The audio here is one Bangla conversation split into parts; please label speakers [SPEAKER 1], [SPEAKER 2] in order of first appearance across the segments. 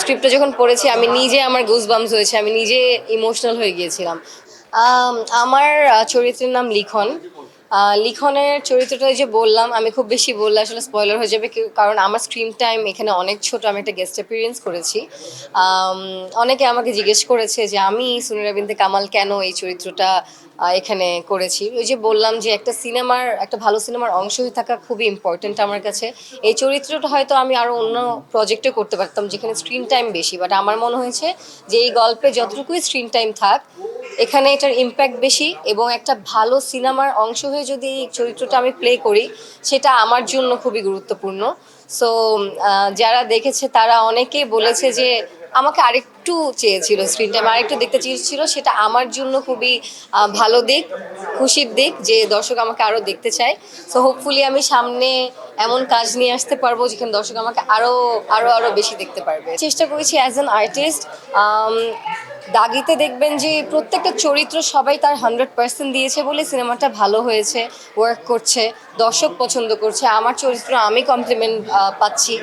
[SPEAKER 1] স্ক্রিপ্টটা যখন পড়েছি, আমি নিজে আমার গুজ বামস হয়েছে, আমি নিজে ইমোশনাল হয়ে গিয়েছিলাম। আমার চরিত্রের নাম লিখন। লিখনের চরিত্রটা যে বললাম, আমি খুব বেশি বললে আসলে স্পয়লার হয়ে যাবে কারণ আমার স্ক্রিন টাইম এখানে অনেক ছোট, আমি একটা গেস্ট অ্যাপিরিয়েন্স করেছি। অনেকে আমাকে জিজ্ঞেস করেছে যে, আমি সুনিরা বিনতে কামাল কেন এই চরিত্রটা এখানে করেছি? ওই যে বললাম যে, একটা সিনেমার একটা ভালো সিনেমার অংশ হয়ে থাকা খুবই ইম্পর্টেন্ট আমার কাছে। এই চরিত্রটা হয়তো আমি আরও অন্য প্রজেক্টে করতে পারতাম, যেখানে স্ক্রিন টাইম বেশি। বাট আমার মনে হয়েছে যে, এই গল্পে যতটুকুই স্ক্রিন টাইম থাক এখানে এটার ইম্প্যাক্ট বেশি এবং একটা ভালো সিনেমার অংশ হয়ে যদি এই চরিত্রটা আমি প্লে করি, সেটা আমার জন্য খুবই গুরুত্বপূর্ণ। সো যারা দেখেছে, তারা অনেকেই বলেছে যে আমাকে আরেকটু চেয়েছিল স্ক্রিন টাইম আরেকটু দেখতে চেয়েছিল, সেটা আমার জন্য খুবই ভালো দিক, খুশির দিক যে দর্শক আমাকে আরও দেখতে চায়। সো হোপফুলি আমি সামনে এমন কাজ নিয়ে আসতে পারব যেখানে দর্শক আমাকে আরও আরও আরও বেশি দেখতে পারবে। চেষ্টা করেছি অ্যাজ অ্যান আর্টিস্ট দাগিতে দেখবেন যে প্রত্যেকটা চরিত্র সবাই তার হান্ড্রেড পার্সেন্ট দিয়েছে বলে সিনেমাটা ভালো হয়েছে ওয়ার্ক করছে, দর্শক পছন্দ করছে। আমার চরিত্র আমি কমপ্লিমেন্ট পাচ্ছি।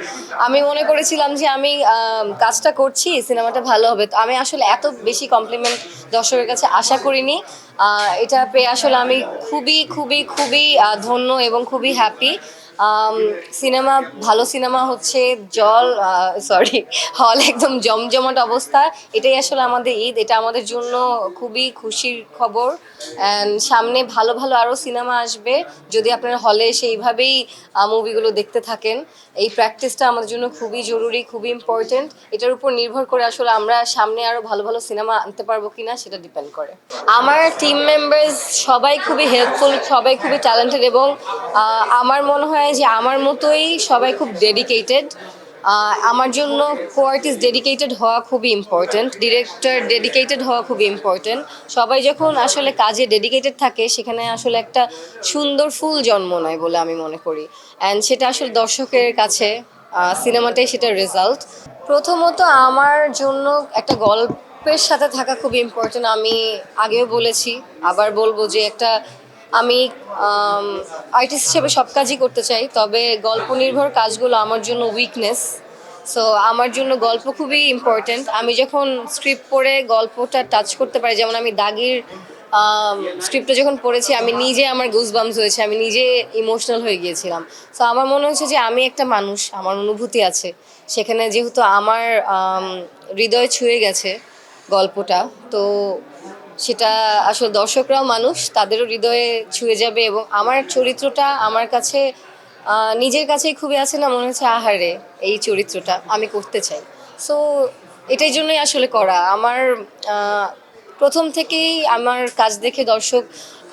[SPEAKER 1] আমি মনে করেছিলাম যে আমি কাজটা করছি, সিনেমাটা ভালো হবে। তো আমি আসলে এত বেশি কমপ্লিমেন্ট দর্শকের কাছে আশা করিনি। এটা পেয়ে আসলে আমি খুবই খুবই খুবই ধন্য এবং খুবই হ্যাপি সিনেমা ভালো সিনেমা হচ্ছে জল সরি হল একদম জমজমাট অবস্থা। এটাই আসলে আমাদের ঈদ, এটা আমাদের জন্য খুবই খুশির খবর। সামনে ভালো ভালো আরও সিনেমা আসবে, যদি আপনারা হলে সেইভাবেই মুভিগুলো দেখতে থাকেন। এই প্র্যাকটিসটা আমাদের জন্য খুবই জরুরি, খুবই ইম্পর্টেন্ট এটার উপর নির্ভর করে আসলে আমরা সামনে আরও ভালো ভালো সিনেমা আনতে পারব কিনা সেটা ডিপেন্ড করে। আমার টিম মেম্বার্স সবাই খুবই হেল্পফুল সবাই খুবই ট্যালেন্টেড এবং আমার মনে হয় যে আমার মতোই সবাই খুব ডেডিকেটেড আমার জন্য কো আর্টিস্ট ডেডিকেটেড হওয়া খুবই ইম্পর্ট্যান্ট ডিরেক্টর ডেডিকেটেড হওয়া খুবই ইম্পর্ট্যান্ট সবাই যখন আসলে কাজে ডেডিকেটেড থাকে, সেখানে আসলে একটা সুন্দর ফুল জন্ম নেয় বলে আমি মনে করি। অ্যান্ড সেটা আসলে দর্শকের কাছে সিনেমাটাই সেটা রেজাল্ট প্রথমত আমার জন্য একটা গল্পের সাথে থাকা খুব ইম্পর্টেন্ট আমি আগেও বলেছি, আবার বলব যে একটা আমি আর্টিস্ট হিসেবে সব কাজই করতে চাই, তবে গল্প নির্ভর কাজগুলো আমার জন্য উইকনেস সো আমার জন্য গল্প খুবই ইম্পর্ট্যান্ট আমি যখন স্ক্রিপ্ট পড়ে গল্পটা টাচ করতে পারি, যেমন আমি দাগির স্ক্রিপ্টটা যখন পড়েছি, আমি নিজে আমার গুজবামস হয়েছে, আমি নিজে ইমোশনাল হয়ে গিয়েছিলাম। সো আমার মনে হচ্ছে যে আমি একটা মানুষ, আমার অনুভূতি আছে। সেখানে যেহেতু আমার হৃদয় ছুঁয়ে গেছে গল্পটা, তো সেটা আসলে দর্শকরাও মানুষ, তাদেরও হৃদয়ে ছুঁয়ে যাবে এবং আমার চরিত্রটা আমার কাছে নিজের কাছেই খুবই আছে না, মনে হচ্ছে আহারে, এই চরিত্রটা আমি করতে চাই। সো এটাই জন্যই আসলে করা। আমার প্রথম থেকেই আমার কাজ দেখে দর্শক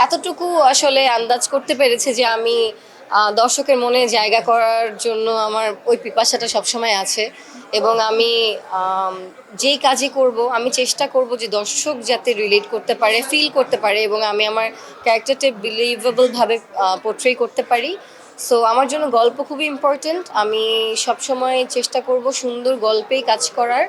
[SPEAKER 1] এতটুকু আসলে আন্দাজ করতে পেরেছে যে আমি দর্শকের মনে জায়গা করার জন্য আমার ওই পিপাসাটা সবসময় আছে। এবং আমি যেই কাজই করব, আমি চেষ্টা করব যে দর্শক যাতে রিলেট করতে পারে ফিল করতে পারে এবং আমি আমার ক্যারেক্টারটা বিলিভেবলভাবে পোট্রে করতে পারি। সো আমার জন্য গল্প খুবই ইম্পর্টেন্ট আমি সবসময় চেষ্টা করব সুন্দর গল্পেই কাজ করার।